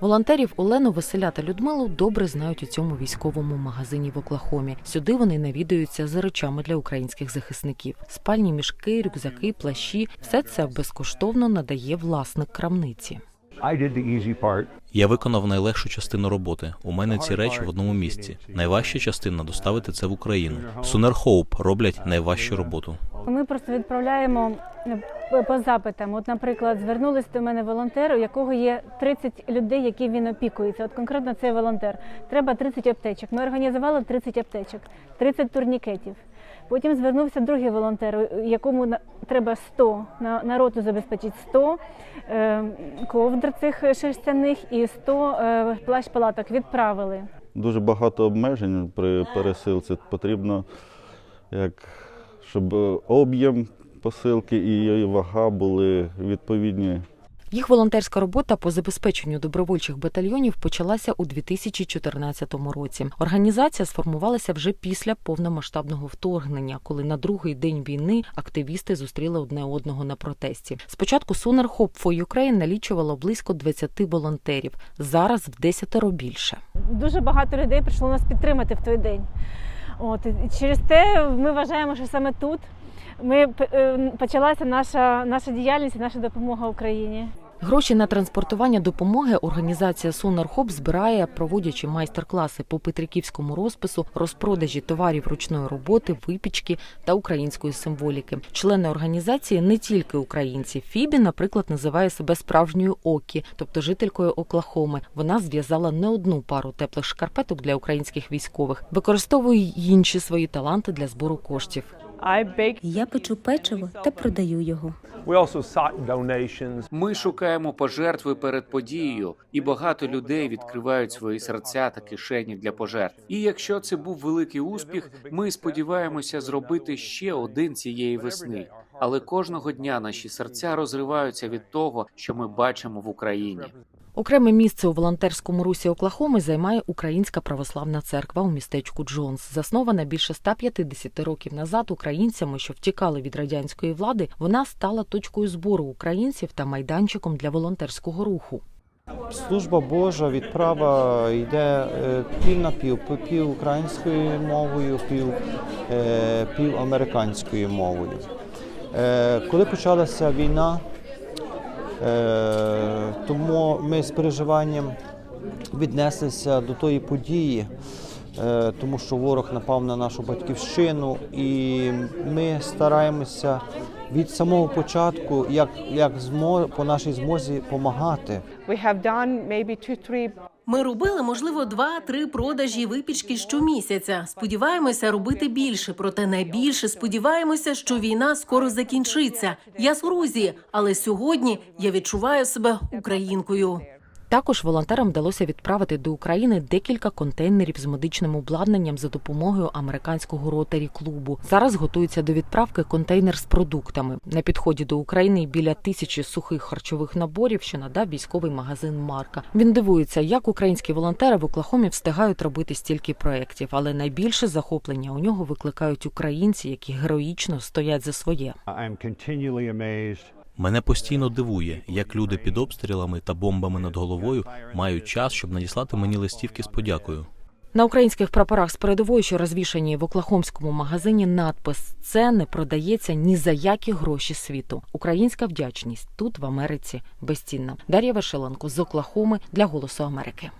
Волонтерів Олену, Василя та Людмилу добре знають у цьому військовому магазині в Оклахомі. Сюди вони навідуються за речами для українських захисників: спальні мішки, рюкзаки, плащі. Все це безкоштовно надає власник крамниці. Я виконав найлегшу частину роботи. У мене ці речі в одному місці. Найважча частина доставити це в Україну. Сунер Хоуп роблять найважчу роботу. Ми просто відправляємо е, по запитам. От, наприклад, звернулись до мене волонтери, у якого є 30 людей, які він опікується. От конкретно цей волонтер. Треба 30 аптечок. Ми організували 30 аптечок, 30 турнікетів. Потім звернувся другий волонтер, якому треба 100, на, на роту забезпечить 100 е, ковдр цих шерстяних і 100 е, плащ-палаток відправили. дуже багато обмежень при пересилці. Потрібно, як, щоб об'єм посилки і її вага були відповідні. Їх волонтерська робота по забезпеченню добровольчих батальйонів почалася у 2014 році. Організація сформувалася вже після повномасштабного вторгнення, коли на другий день війни активісти зустріли одне одного на протесті. Спочатку Sonar Hope for Ukraine налічувало близько 20 волонтерів. Зараз в десятеро більше. дуже багато людей прийшло нас підтримати в той день. От через те ми вважаємо, що саме тут ми е, почалася наша, наша діяльність і наша допомога Україні. Гроші на транспортування допомоги організація Hope збирає, проводячи майстер-класи по петриківському розпису, розпродажі товарів ручної роботи, випічки та української символіки. Члени організації не тільки українці. Фібі, наприклад, називає себе справжньою Окі, тобто жителькою Оклахоми. Вона зв'язала не одну пару теплих шкарпеток для українських військових, використовує й інші свої таланти для збору коштів. Я печу печиво та продаю його. Ми шукаємо пожертви перед подією, і багато людей відкривають свої серця та кишені для пожертв. І якщо це був великий успіх, ми сподіваємося зробити ще один цієї весни. Але кожного дня наші серця розриваються від того, що ми бачимо в Україні. Окреме місце у волонтерському русі Оклахоми займає Українська православна церква у містечку Джонс. Заснована більше 150 років назад українцями, що втікали від радянської влади, вона стала точкою збору українців та майданчиком для волонтерського руху. Служба Божа відправа йде е, пів на пів, пів- українською мовою, пів, е, пів американською мовою. Е, Коли почалася війна, тому ми з переживанням віднеслися до тої події, е, тому що ворог напав на нашу батьківщину, і ми стараємося від самого початку, як, як змо, по нашій змозі, допомагати. Ми робили, можливо, два-три продажі випічки щомісяця. Сподіваємося робити більше, проте найбільше сподіваємося, що війна скоро закінчиться. Я з Грузії, але сьогодні я відчуваю себе українкою. Також волонтерам вдалося відправити до України декілька контейнерів з медичним обладнанням за допомогою американського ротарі клубу. Зараз готується до відправки контейнер з продуктами. На підході до України біля тисячі сухих харчових наборів, що надав військовий магазин Марка. Він дивується, як українські волонтери в Оклахомі встигають робити стільки проєктів, але найбільше захоплення у нього викликають українці, які героїчно стоять за своє. I'm continually. Мене постійно дивує, як люди під обстрілами та бомбами над головою мають час, щоб надіслати мені листівки з подякою. На українських прапорах з передової, що розвішані в оклахомському магазині, надпис це не продається ні за які гроші світу. Українська вдячність тут в Америці безцінна. Дар'я Вашиленко з Оклахоми для Голосу Америки.